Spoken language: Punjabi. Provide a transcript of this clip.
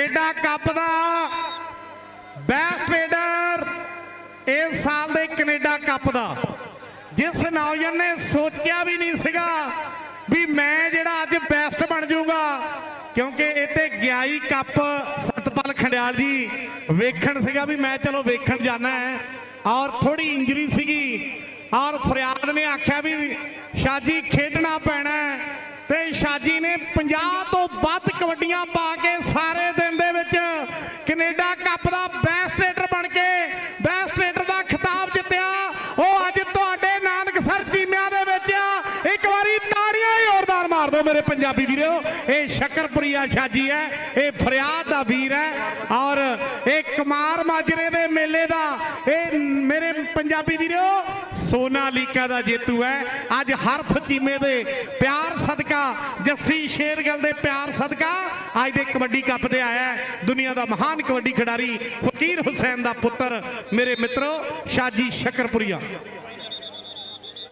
ਕੈਨੇਡਾ ਕੱਪ ਦਾ ਬੈਸਟ ਟ੍ਰੇਡਰ ਇਸ ਸਾਲ ਦੇ ਕੈਨੇਡਾ ਕੱਪ ਦਾ। ਜਿਸ ਨੌਜਵਾਨ ਨੇ ਸੋਚਿਆ ਵੀ ਨਹੀਂ ਸੀਗਾ ਵੀ ਮੈਂ ਜਿਹੜਾ ਅੱਜ ਬੈਸਟ ਬਣ ਜਾਊਗਾ, ਕਿਉਂਕਿ ਇਹ ਗਿਆਈ ਕੱਪ ਸਤਪਾਲ ਖੰਡਿਆਲ ਜੀ ਵੇਖਣ ਸੀਗਾ ਵੀ ਮੈਂ ਚਲੋ ਵੇਖਣ ਜਾਣਾ ਹੈ। ਔਰ ਥੋੜੀ ਇੰਜਰੀ ਸੀਗੀ। ਔਰ ਫਰਿਆਦ ਨੇ ਆਖਿਆ ਵੀ ਸ਼ਾਜੀ ਖੇਡਣਾ ਪੈਣਾ ਹੈ। ਤੇ ਸ਼ਾਜੀ ਨੇ 50 ਤੋਂ ਵੱਧ ਕਬੱਡੀਆਂ ਪਾ ਕੇ ਸਾਰੇ ਕੱਪ ਦਾ ਬੈਸਟ ਰੇਡਰ ਬਣ ਕੇ ਬੈਸਟ ਰੇਡਰ ਦਾ ਖਿਤਾਬ ਜਿੱਤਿਆ। ਉਹ ਅੱਜ ਤੁਹਾਡੇ ਨਾਨਕਸਰ ਚੀਮਿਆਂ ਦੇ ਵਿੱਚ ਇੱਕ ਵਾਰੀ ਤਾੜੀਆਂ ਹੀ ਜ਼ੋਰਦਾਰ ਮਾਰ ਦਿਓ ਮੇਰੇ ਪੰਜਾਬੀ ਵੀਰੋ। ਇਹ ਸ਼ਕਰਪੁਰੀਆ ਸ਼ਾਜੀ ਹੈ, ਇਹ ਫਰਿਆਦ ਦਾ ਵੀਰ ਹੈ। ਔਰ ਇਹ ਕੁਮਾਰ ਮਾਜਰੇ ਦੇ ਮੇਲੇ ਦਾ, ਇਹ ਮੇਰੇ ਪੰਜਾਬੀ ਵੀਰੋ ਸੋਨਾਲੀਕਾ ਦਾ ਜੇਤੂ ਹੈ। ਅੱਜ ਹਰਫ ਚੀਮੇ ਦੇ ਪਿਆਰ ਸਦਕਾ, ਜੱਸੀ ਸ਼ੇਰਗਲ ਦੇ ਪਿਆਰ ਸਦਕਾ, ਅੱਜ ਦੇ ਕਬੱਡੀ ਕੱਪ ਤੇ ਆਇਆ ਹੈ। ਦੁਨੀਆ ਦਾ ਮਹਾਨ ਕਬੱਡੀ ਖਿਡਾਰੀ ਫਕੀਰ ਹੁਸੈਨ ਦਾ ਪੁੱਤਰ, ਮੇਰੇ ਮਿੱਤਰੋ ਸ਼ਾਜੀ ਸ਼ਕਰਪੁਰੀਆ।